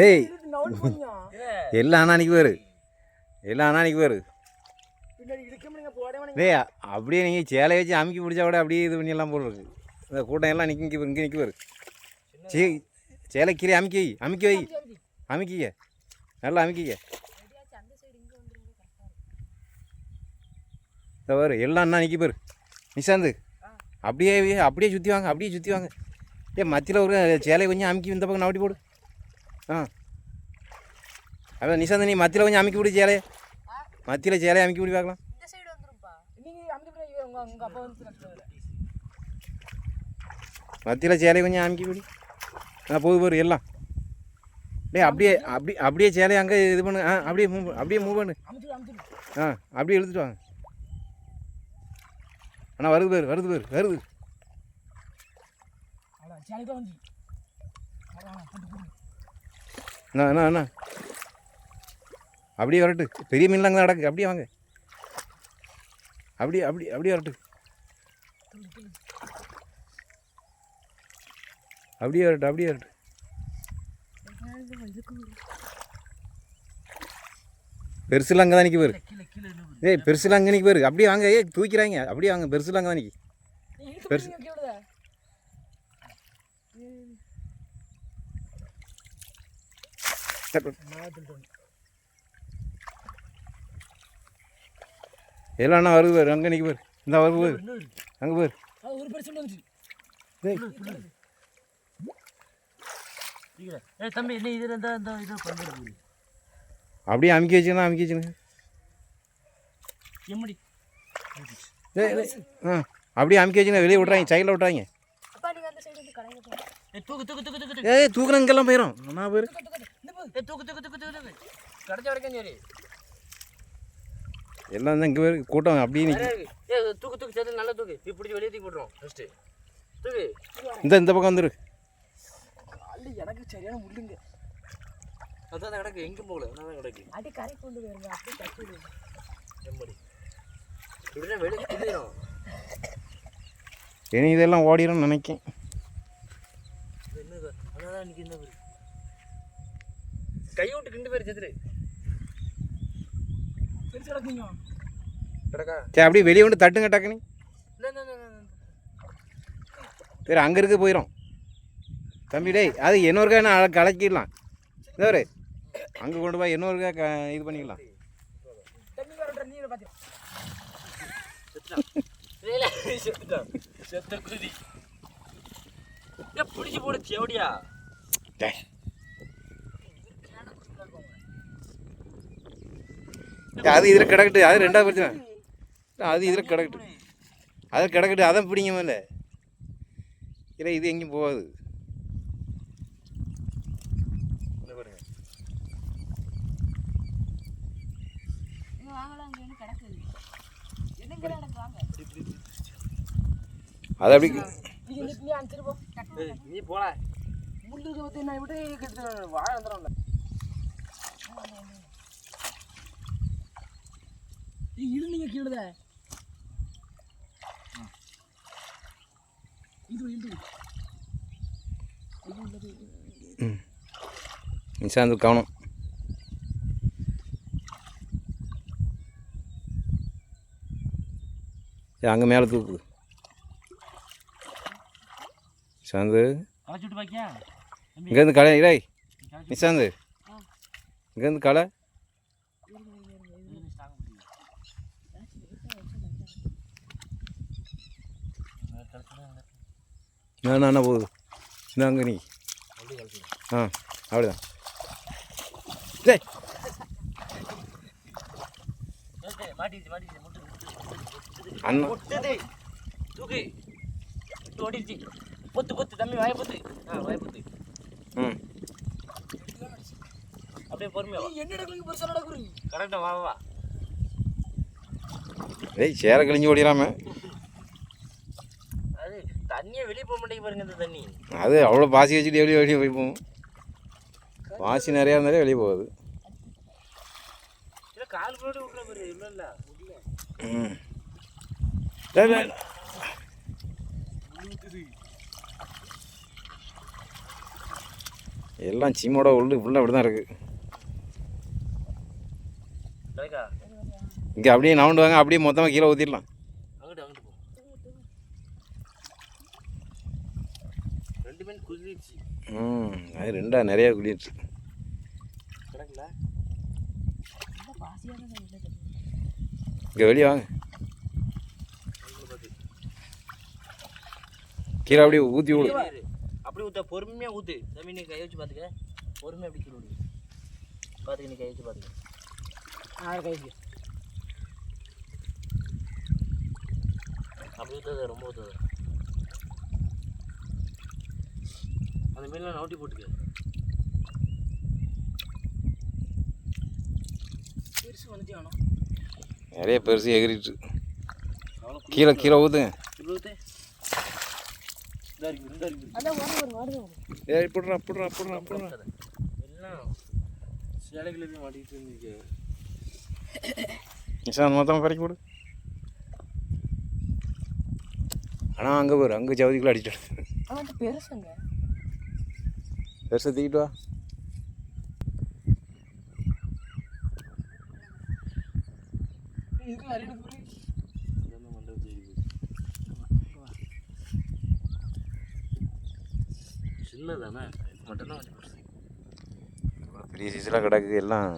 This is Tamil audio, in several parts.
ஏய் நாண்டு போனியா எல்லாம் அண்ணானிக்கு பேர் எல்லாம் அண்ணானிக்கு பேர் பின்னாடி இழுக்க முடியுங்க போட வேணாங்க டேய் அப்படியே நீங்கள் சேலை வச்சு அமுக்கி பிடிச்சா கூட அப்படியே இது பண்ணியெல்லாம் போல் இருக்கு இந்த கூட்டம் எல்லாம் நிற்க இங்கே இங்கே நிற்க சே சேலை கீழே அமுக்கி வை. அமுக்கி வை. அமுக்கிக்க நல்லா அமுக்கிக்க இந்த பாரு எல்லாம் அண்ணா நிற்க பாரு. நிஷாந்து அப்படியே அப்படியே சுற்றி வாங்க அப்படியே சுற்றி வாங்க. ஏ மத்தியில் ஒரு சேலை கொஞ்சம் அமுக்கி இந்த பக்கம் நவட்டி போடு. ஆ. அதான் நிஷாந்த் நீ மத்தியில் கொஞ்சம் அமுக்கி விடு சேலையை. மத்தியில் சேலையை அமுக்கி விடி பார்க்கலாம். மத்தியில் சேலையை கொஞ்சம் அமுக்கி விடு. ஆ போது போரு எல்லாம். டேய் அப்படியே அப்படி அப்படியே சேலையை அங்கே இது பண்ணு. ஆ அப்படியே மூவ் அப்படியே மூவ் பண்ணு. ஆ அப்படியே இழுத்துட்டு வாங்க. அண்ணா வருது பேர் வருது பேர் வருது. அண்ணா அண்ணா அண்ணா. அப்படியே வரட்டு. பெரிய மீன்லாம் அங்கே நடக்கு அப்படியே வாங்க. அப்படியே அப்படி அப்படியே வரட்டு. அப்படியே வரட்டு அப்படியே வரட்டு பெருசுலாம் அங்கே தான் நிற்க பேர். கீழே கீழே இழுவு. ஏய் பெருசுலாம் அங்கே நிற்க பேர். அப்படியே வாங்க ஏய் தூக்கிறாங்க. அப்படியே வாங்க பெருசுலாம் அங்கே தான் நிற்கி நீ இழுத்து பெருசு. எல்லாம் அண்ணா வருது பேர் அங்கே நிற்க பேர். இந்த வருது பேர். அங்கே பேர். தம்பி என்ன இதில் இந்த இந்த இது பண்ணிடு போய் அப்படியே அமுக்கி வச்சுக்கணும் அமுக்கி வச்சுக்கணும் எம்மடி ஆ அப்படியே அமுக்கி வச்சுங்க வெளியே விட்றாங்க சைடில் விட்றாங்க ஏய் தூக்குறங்கெல்லாம் போயிடும் அண்ணா பேர் இந்த போ ஏய் தூக்கு தூக்கு தூக்கு தூக்கு தூக்கு கிடைச்ச வரைக்கும் சரி எல்லாம் தான் இங்கே பேர் கூட்டம் அப்படியே நிற்கி நிறைய இருக்கு. ஏய் தூக்கு தூக்கு சேர்த்து நல்லா தூக்கு இப்படி பிடிச்சி வெளியே தூக்கி போட்டுரும் ஃபஸ்ட்டு தூக்கு இந்த இந்த பக்கம் வந்துரு அல்ல எனக்கு சரியான முள்ளுங்க. அதான் கிடக்கு எங்கே போகல? அதான் கிடக்கு. அடி கரை கொண்டு போயிருங்க அப்படியே தட்டி விடுங்க. எம்மடி. இப்படின்னா வெளியே துள்ளிடும் இனி இதெல்லாம் ஓடிடும்னு நினைக்கேன். என்ன அதான் நிற்கி என்ன பேர் கை விட்டு கிண்டு பேர் செத்துரு சரி அப்படியே வெளியே வந்து தட்டுங்க டக்குனி. சரி அங்கே இருக்க போயிடும் தம்பி டேய் அது இன்னொருக்கா நான் கலக்கிடலாம். இதோ அங்கே கொண்டு போய் இன்னொருக்கா க இது பண்ணிக்கலாம். தண்ணி போடு அது இதில் கிடக்கட்டு அது ரெண்டாவது பிரச்சனை. அது இதில் கிடக்கட்டு. அது கிடக்கட்டு அதான் பிடிங்க மேலே இல்லை இது எங்கேயும் போகாது இந்த பாருங்க நீங்க வாங்கலாம் அங்க ஒண்ணு கிடக்குது என்னங்க எனக்கு வாங்க அது அப்படி நீ போல முள்ளுக்கு வந்து என்ன விட்டு வாழ வந்துடும்ல கீழே கவனம். அங்கே மேலே தூக்கு. பாக்கியா? இங்கேருந்து கடை இடை நிஷாந்து. இங்கேருந்து கடை நான் என்ன போகுது. இந்த அங்கே நீ. ஆ அப்படிதான். டேய். ஏய், மாட்டிடுச்சு மாட்டிடுச்சு முட்டு முட்டு அண்ணா. முட்டுது தூக்கு. ஓடிடுச்சு பொத்து பொத்து தம்பி வாய பொத்து. ஆ வாய பொத்து. ம். அப்படியே பொறுமையா என்ன நடக்குறீங்க பெருசா நடக்குறீங்க கரெக்டாக வா வா, டேய் சேரை கழிஞ்சு ஓடிடாம அது தண்ணியே வெளியே போக மாட்டேங்க பாருங்க இந்த தண்ணி. அது அவ்வளோ பாசி வச்சுட்டு வெளியே வெளியே போய்ப்போம் பாசி நிறையா இருந்தாலே வெளியே போகுது. இல்லை கால் போட்டு விட்ற பாரு இல்லை இல்லை. ம். எல்லாம் சீமோட உள்ளு ஃபுல்லாக அப்படி தான் இருக்குது இங்கே அப்படியே நவுண்டு வாங்க அப்படியே மொத்தமாக கீழே ஊற்றிடலாம் அங்கிட்டு அங்கிட்டு போ. ரெண்டு மீன் குதிச்சு. ம் அது ரெண்டா நிறையா குளிர்ச்சு இங்கே வெளியே வாங்க. கீழே அப்படியே ஊற்றி விடு. அப்படி ஊத்த பொறுமையா ஊத்து. தம்பி நீ கை வச்சு பாத்துக்க. பொறுமையா அப்படி கீழே விடு பாத்துக்க நீ கை வச்சு பாத்துக்க. ஆ கைக்கு அப்படி ஊத்தாத ரொம்ப ஊத்தாத. அந்த மீன்லாம் நவுட்டி போட்டுக்க. பெருசு வந்துட்டே ஆனோ. நிறைய பெருசு எகிரிட்டு. கீழே கீழே ஊற்றுங்க இப்படி ஊத்து இதா இருக்கு இந்த இருக்கு அதான் வரும் வரும் வருது ஏய் போடுறா போடுறா போடுறா போடுறா. எல்லாம் சேலைக்குள்ள போய் மாட்டிக்கிட்டு இருந்தீங்க நிஷாந்த் மொத்தமாக பறக்கி போடு ஆனால் அங்கே போரு அங்கே ஜவுதிக்குள்ள அடிச்சிட்டு ஆனால் பெருசுங்க பெருசை தூக்கிட்டு வா. இதுக்கு சின்னதானே மட்டும்தான் கொஞ்சம் பெருசு. பெரிய சீசெலாம் கிடக்கு எல்லாம்.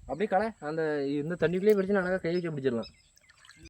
அப்படியே கலை அந்த இந்த தண்ணிக்குள்ளேயே பிடிச்சி அழகாக கை வச்சு பிடிச்சிடலாம்.